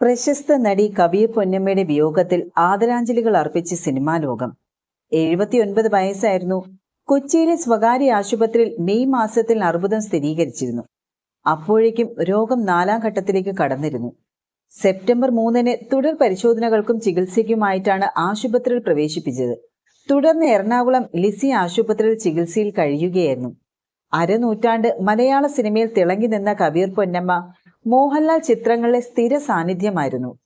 പ്രശസ്ത നടി കവിയ പൊന്നമ്മയുടെ വിയോഗത്തിൽ ആദരാഞ്ജലികൾ അർപ്പിച്ച് സിനിമാ ലോകം. എഴുപത്തിയൊൻപത് വയസ്സായിരുന്നു. കൊച്ചിയിലെ സ്വകാര്യ ആശുപത്രിയിൽ മെയ് മാസത്തിൽ അർബുദം സ്ഥിരീകരിച്ചിരുന്നു. അപ്പോഴേക്കും രോഗം നാലാം ഘട്ടത്തിലേക്ക് കടന്നിരുന്നു. സെപ്റ്റംബർ മൂന്നിന് തുടർ പരിശോധനകൾക്കും ചികിത്സയ്ക്കുമായിട്ടാണ് ആശുപത്രിയിൽ പ്രവേശിപ്പിച്ചത്. തുടർന്ന് എറണാകുളം ലിസി ആശുപത്രിയിൽ ചികിത്സയിൽ കഴിയുകയായിരുന്നു. അരനൂറ്റാണ്ട് മലയാള സിനിമയിൽ തിളങ്ങി നിന്ന കബീർ പൊന്നമ്മ മോഹൻലാൽ ചിത്രങ്ങളിലെ സ്ഥിര സാന്നിധ്യമായിരുന്നു.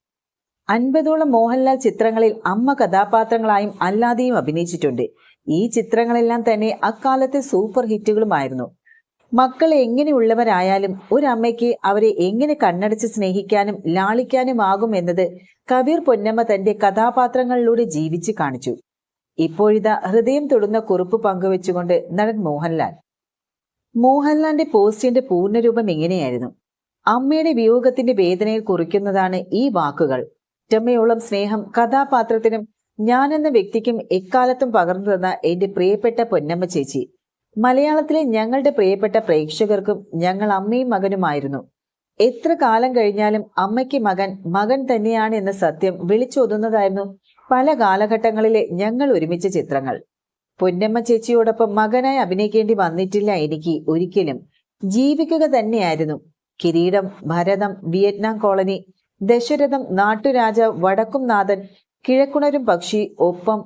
അൻപതോളം മോഹൻലാൽ ചിത്രങ്ങളിൽ അമ്മ കഥാപാത്രങ്ങളായും അല്ലാതെയും അഭിനയിച്ചിട്ടുണ്ട്. ഈ ചിത്രങ്ങളെല്ലാം തന്നെ അക്കാലത്തെ സൂപ്പർ ഹിറ്റുകളുമായിരുന്നു. മക്കൾ എങ്ങനെയുള്ളവരായാലും ഒരമ്മയ്ക്ക് അവരെ എങ്ങനെ കണ്ണടച്ച് സ്നേഹിക്കാനും ലാളിക്കാനും ആകും എന്നത് കബീർ പൊന്നമ്മ തന്റെ കഥാപാത്രങ്ങളിലൂടെ ജീവിച്ച് കാണിച്ചു. ഇപ്പോഴിതാ ഹൃദയം തൊടുന്ന കുറിപ്പ് പങ്കുവെച്ചുകൊണ്ട് നടൻ മോഹൻലാൽ. മോഹൻലാലിന്റെ പോസ്റ്റിന്റെ പൂർണരൂപം എങ്ങനെയായിരുന്നു അമ്മയുടെ വിയോഗത്തിന്റെ വേദനയിൽ കുറിക്കുന്നതാണ് ഈ വാക്കുകൾ. ഒറ്റമ്മയോളം സ്നേഹം കഥാപാത്രത്തിനും എന്ന വ്യക്തിക്കും എക്കാലത്തും പകർന്നു തന്ന എന്റെ പ്രിയപ്പെട്ട പൊന്നമ്മ ചേച്ചി. മലയാളത്തിലെ ഞങ്ങളുടെ പ്രിയപ്പെട്ട പ്രേക്ഷകർക്കും ഞങ്ങൾ അമ്മയും മകനുമായിരുന്നു. എത്ര കാലം കഴിഞ്ഞാലും അമ്മയ്ക്ക് മകൻ മകൻ തന്നെയാണ് എന്ന സത്യം വിളിച്ചോതുന്നതായിരുന്നു പല കാലഘട്ടങ്ങളിലെ ഞങ്ങൾ ഒരുമിച്ച ചിത്രങ്ങൾ. പൊന്നമ്മ ചേച്ചിയോടൊപ്പം മകനായി അഭിനയിക്കേണ്ടി വന്നിട്ടില്ല എനിക്ക് ഒരിക്കലും. ജീവിക്കുക തന്നെയായിരുന്നു. കിരീടം ഭരതം വിയറ്റ്നാം കോളനി ദശരഥം നാട്ടുരാജാവ് വടക്കും നാഥൻ കിഴക്കുണരും പക്ഷി ഒപ്പം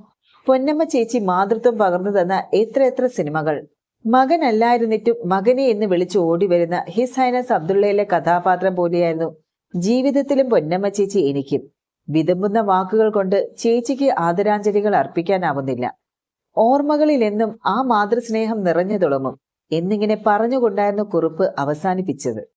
പൊന്നമ്മ ചേച്ചി മാതൃത്വം പകർന്നു തന്ന എത്ര എത്ര സിനിമകൾ. മകനല്ലായിരുന്നിട്ടും മകനെ എന്ന് വിളിച്ചു ഓടിവരുന്ന ഹിസ് ഹൈനസ് അബ്ദുള്ളയിലെ കഥാപാത്രം പോലെയായിരുന്നു ജീവിതത്തിലും പൊന്നമ്മ ചേച്ചി എനിക്കും. വിതുമ്പുന്ന വാക്കുകൾ കൊണ്ട് ചേച്ചിക്ക് ആദരാഞ്ജലികൾ അർപ്പിക്കാനാവുന്നില്ല. ഓർമ്മകളിൽ എന്നും ആ മാതൃസ്നേഹം നിറഞ്ഞു തുടങ്ങും എന്നിങ്ങനെ പറഞ്ഞുകൊണ്ടായിരുന്നു കുറിപ്പ് അവസാനിപ്പിച്ചത്.